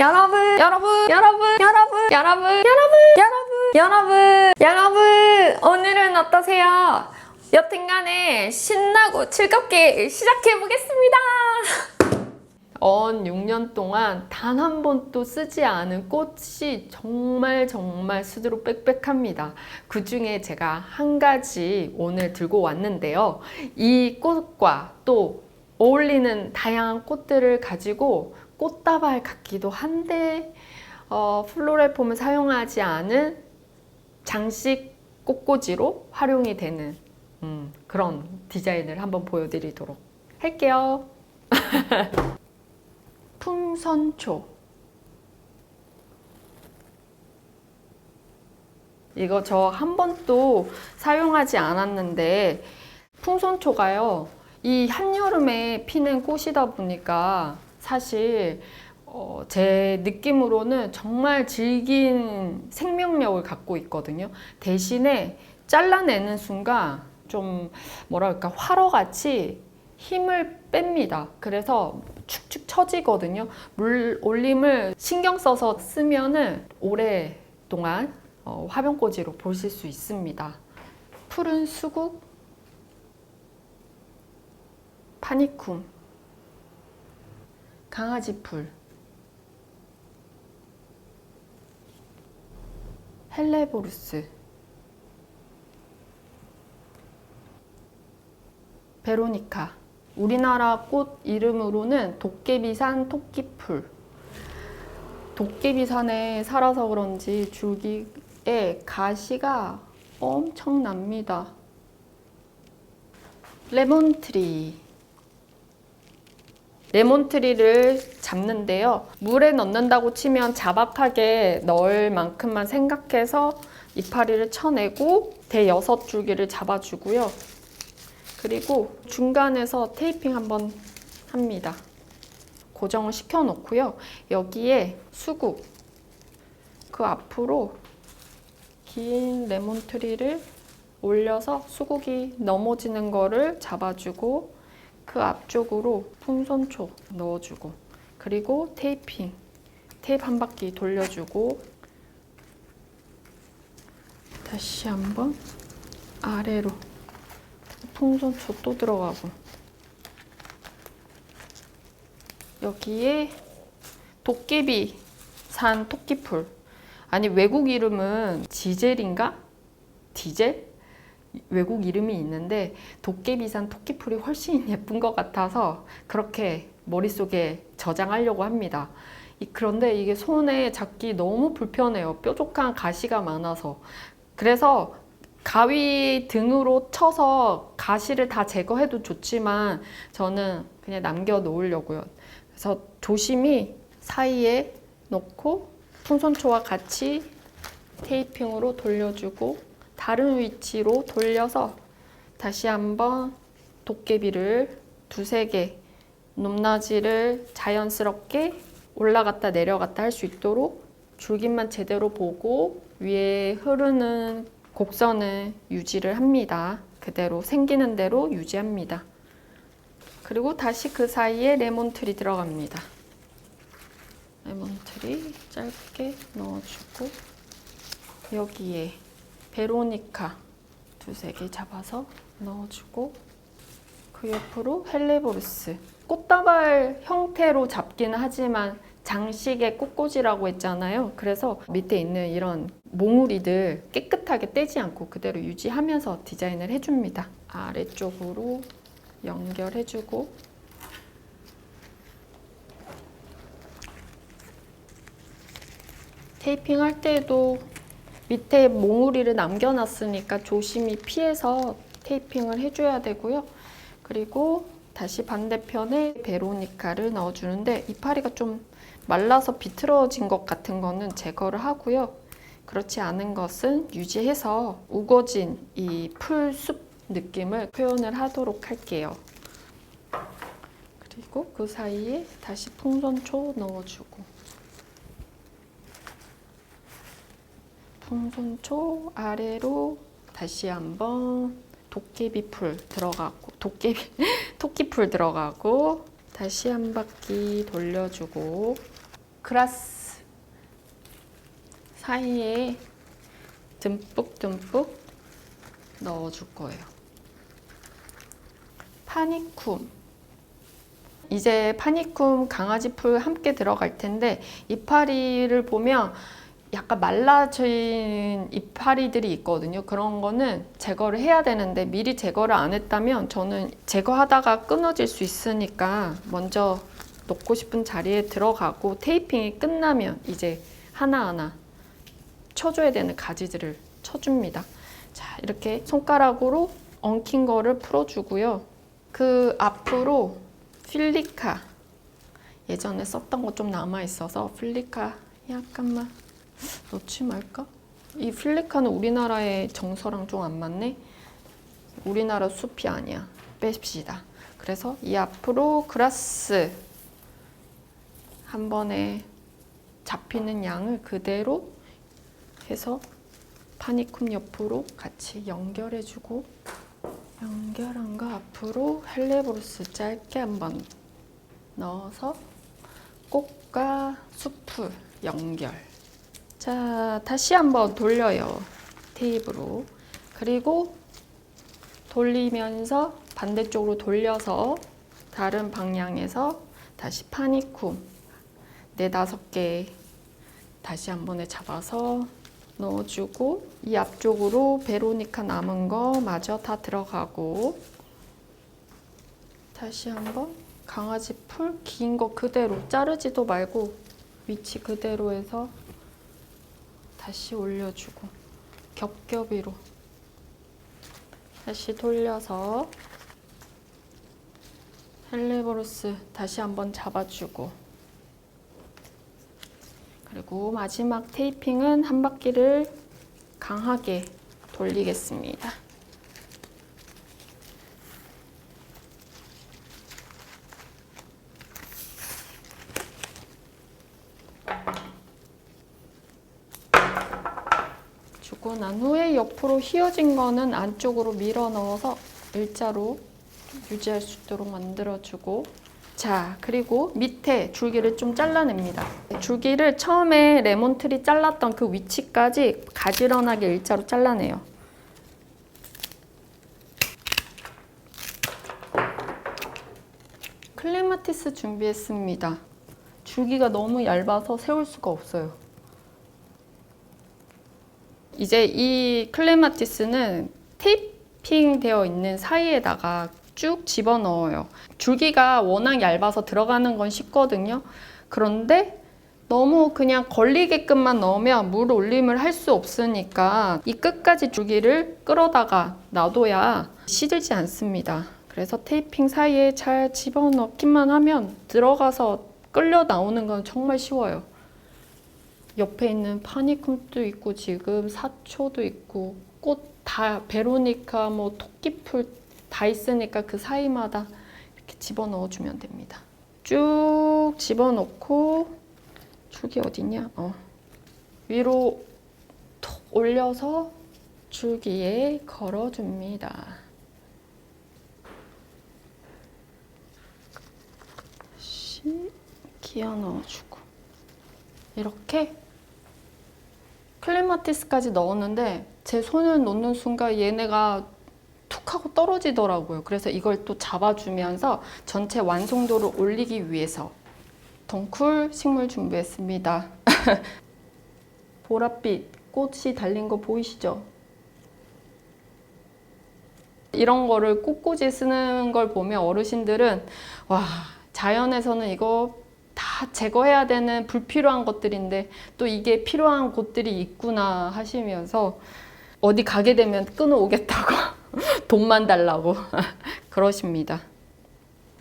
여러분, 여러분, 여러분, 여러분, 여러분, 여러분, 여러분, 여러분, 여러분, 오늘은 어떠세요? 여튼간에 신나고 즐겁게 시작해보겠습니다. 언 6년 동안 단 한 번도 쓰지 않은 꽃이 정말 정말 수두룩 빽빽합니다. 그 중에 제가 한 가지 오늘 들고 왔는데요. 이 꽃과 또 어울리는 다양한 꽃들을 가지고 꽃다발 같기도 한데 어, 플로레폼을 사용하지 않은 장식 꽃꽂이로 활용이 되는 음, 그런 디자인을 한번 보여드리도록 할게요. 풍선초 이거 저 한 번도 사용하지 않았는데 풍선초가요 이 한여름에 피는 꽃이다 보니까 사실 어, 제 느낌으로는 정말 질긴 생명력을 갖고 있거든요 대신에 잘라내는 순간 좀 뭐랄까 화로같이 힘을 뺍니다. 그래서 축축 처지거든요. 물 올림을 신경 써서 쓰면은 오랫동안 어, 화병꽂이로 보실 수 있습니다. 푸른 수국, 파니쿰, 강아지 풀, 헬레보루스, 베로니카. 우리나라 꽃 이름으로는 도깨비산 토끼풀. 도깨비산에 살아서 그런지 줄기에 가시가 엄청납니다. 레몬트리. 레몬트리를 잡는데요. 물에 넣는다고 치면 자박하게 넣을 만큼만 생각해서 이파리를 쳐내고 대여섯 줄기를 잡아주고요. 그리고 중간에서 테이핑 한번 합니다. 고정을 시켜 놓고요. 여기에 수국 그 앞으로 긴 레몬 트리를 올려서 수국이 넘어지는 거를 잡아주고 그 앞쪽으로 풍선초 넣어주고 그리고 테이핑 테이프 한 바퀴 돌려주고 다시 한번 아래로 풍선초 또 들어가고 여기에 도깨비 산 토끼풀 아니 외국 이름은 지젤인가? 디젤? 외국 이름이 있는데 도깨비산 토끼풀이 훨씬 예쁜 것 같아서 그렇게 머릿속에 저장하려고 합니다. 이- 그런데 이게 손에 잡기 너무 불편해요. 뾰족한 가시가 많아서. 그래서 가위 등으로 쳐서 가시를 다 제거해도 좋지만 저는 그냥 남겨 놓으려고요. 그래서 조심히 사이에 넣고 풍선초와 같이 테이핑으로 돌려주고 다른 위치로 돌려서 다시 한번 도깨비를 두세 개 높낮이를 자연스럽게 올라갔다 내려갔다 할 수 있도록 줄기만 제대로 보고 위에 흐르는 곡선을 유지를 합니다. 그대로 생기는 대로 유지합니다. 그리고 다시 그 사이에 레몬트리 들어갑니다. 레몬트리 짧게 넣어주고 여기에 베로니카 두세 개 잡아서 넣어주고 그 옆으로 헬레보루스 꽃다발 형태로 잡기는 하지만 장식의 꽃꽂이라고 했잖아요. 그래서 밑에 있는 이런 몽우리들 깨끗하게 떼지 않고 그대로 유지하면서 디자인을 해줍니다. 아래쪽으로 연결해주고 테이핑 할 때도 밑에 몽우리를 남겨놨으니까 조심히 피해서 테이핑을 해줘야 되고요. 그리고 다시 반대편에 베로니카를 넣어주는데 이파리가 좀 말라서 비틀어진 것 같은 거는 제거를 하고요. 그렇지 않은 것은 유지해서 우거진 이 풀숲 느낌을 표현을 하도록 할게요. 그리고 그 사이에 다시 풍선초 넣어주고 풍선초 아래로 다시 한번 도깨비 풀 들어가고 도깨비 토끼풀 들어가고 다시 한 바퀴 돌려주고 그라스 사이에 듬뿍듬뿍 넣어줄 거예요. 파니쿰. 이제 파니쿰 강아지 풀 함께 들어갈 텐데 이파리를 보면 약간 말라진 이파리들이 있거든요. 그런 거는 제거를 해야 되는데 미리 제거를 안 했다면 저는 제거하다가 끊어질 수 있으니까 먼저 놓고 싶은 자리에 들어가고 테이핑이 끝나면 이제 하나하나 쳐줘야 되는 가지들을 쳐줍니다. 자, 이렇게 손가락으로 엉킨 거를 풀어주고요. 그 앞으로 필리카 예전에 썼던 거 좀 남아 있어서 필리카 약간만 넣지 말까? 이 필리카는 우리나라의 정서랑 좀 안 맞네. 우리나라 숲이 아니야. 뺍시다. 그래서 이 앞으로 그라스 한 번에 잡히는 양을 그대로 해서 파니쿰 옆으로 같이 연결해주고 연결한 거 앞으로 헬레브루스 짧게 한번 넣어서 꽃과 숲을 연결. 자, 다시 한번 돌려요. 테이프로. 그리고 돌리면서 반대쪽으로 돌려서 다른 방향에서 다시 파니쿰 네 다섯 개 다시 한 번에 잡아서 넣어주고 이 앞쪽으로 베로니카 남은 거 마저 다 들어가고 다시 한번 강아지 풀 긴 거 그대로 자르지도 말고 위치 그대로 해서 다시 올려주고 겹겹이로 다시 돌려서 헬레보루스 다시 한번 잡아주고 그리고 마지막 테이핑은 한 바퀴를 강하게 돌리겠습니다. 주고 난 후에 옆으로 휘어진 거는 안쪽으로 밀어 넣어서 일자로 유지할 수 있도록 만들어주고 자 그리고 밑에 줄기를 좀 잘라냅니다. 줄기를 처음에 레몬트리 잘랐던 그 위치까지 가지런하게 일자로 잘라내요. 클레마티스 준비했습니다. 줄기가 너무 얇아서 세울 수가 없어요 이제 이 클레마티스는 테이핑 되어 있는 사이에다가 쭉 집어 넣어요. 줄기가 워낙 얇아서 들어가는 건 쉽거든요. 그런데 너무 그냥 걸리게끔만 넣으면 물 올림을 할 수 없으니까 이 끝까지 줄기를 끌어다가 놔둬야 시들지 않습니다. 그래서 테이핑 사이에 잘 집어넣기만 하면 들어가서 끌려 나오는 건 정말 쉬워요. 옆에 있는 파니쿰도 있고 지금 사초도 있고 꽃 다 베로니카 뭐 토끼풀 다 있으니까 그 사이마다 이렇게 집어넣어 주면 됩니다. 쭉 집어넣고 줄기 어디냐? 어. 위로 톡 올려서 줄기에 걸어줍니다. 다시 기어 넣어주고 이렇게 클레마티스까지 넣었는데 제 손을 놓는 순간 얘네가 툭 하고 떨어지더라고요. 그래서 이걸 또 잡아주면서 전체 완성도를 올리기 위해서 덩쿨 식물 준비했습니다. 보랏빛 꽃이 달린 거 보이시죠? 이런 거를 꽃꽂이 쓰는 걸 보면 어르신들은 와 자연에서는 이거 다 제거해야 되는 불필요한 것들인데 또 이게 필요한 곳들이 있구나 하시면서 어디 가게 되면 끊어오겠다고 돈만 달라고 그러십니다.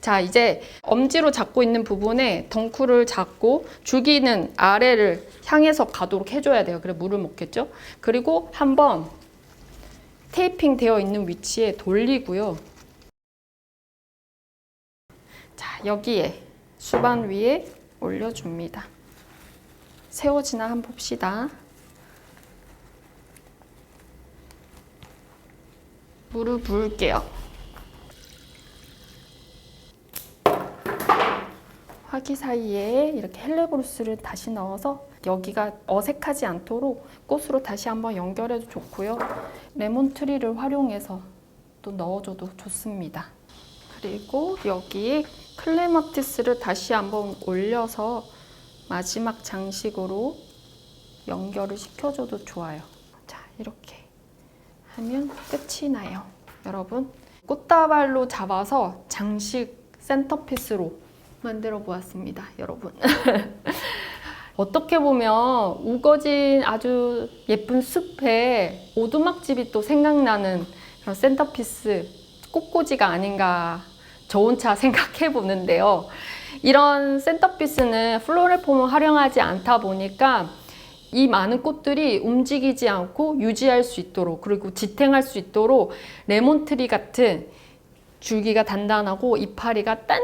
자 이제 엄지로 잡고 있는 부분에 덩쿨을 잡고 줄기는 아래를 향해서 가도록 해줘야 돼요. 그래 물을 먹겠죠. 그리고 한번 테이핑 되어 있는 위치에 돌리고요. 자 여기에 수반 위에 올려줍니다. 세워지나 한번 봅시다. 물을 부을게요. 확 사이에 이렇게 헬레브루스를 다시 넣어서 여기가 어색하지 않도록 꽃으로 다시 한번 연결해도 좋고요. 레몬트리를 활용해서 또 넣어줘도 좋습니다. 그리고 여기에 클레마티스를 다시 한번 올려서 마지막 장식으로 연결을 시켜줘도 좋아요. 자, 이렇게 하면 끝이 나요. 여러분, 꽃다발로 잡아서 장식 센터피스로 만들어 보았습니다. 여러분. 어떻게 보면 우거진 아주 예쁜 숲에 오두막집이 또 생각나는 그런 센터피스 꽃꽂이가 아닌가 저 혼자 생각해 보는데요. 이런 센터피스는 플로레폼을 활용하지 않다 보니까 이 많은 꽃들이 움직이지 않고 유지할 수 있도록 그리고 지탱할 수 있도록 레몬트리 같은 줄기가 단단하고 이파리가 딴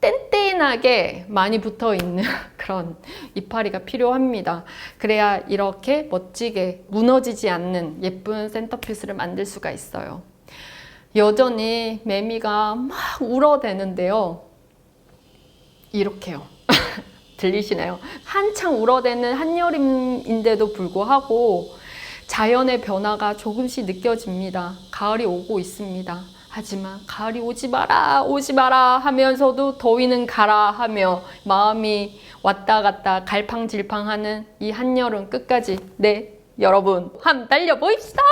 뗀뗀하게 많이 붙어 있는 그런 이파리가 필요합니다. 그래야 이렇게 멋지게 무너지지 않는 예쁜 센터피스를 만들 수가 있어요. 여전히 매미가 막 울어대는데요. 이렇게요. 들리시나요? 한창 울어대는 한여름인데도 불구하고 자연의 변화가 조금씩 느껴집니다. 가을이 오고 있습니다. 하지만 가을이 오지 마라, 오지 마라 하면서도 더위는 가라 하며 마음이 왔다 갔다 갈팡질팡 하는 이 한여름 끝까지 네, 여러분, 함 달려보입시다!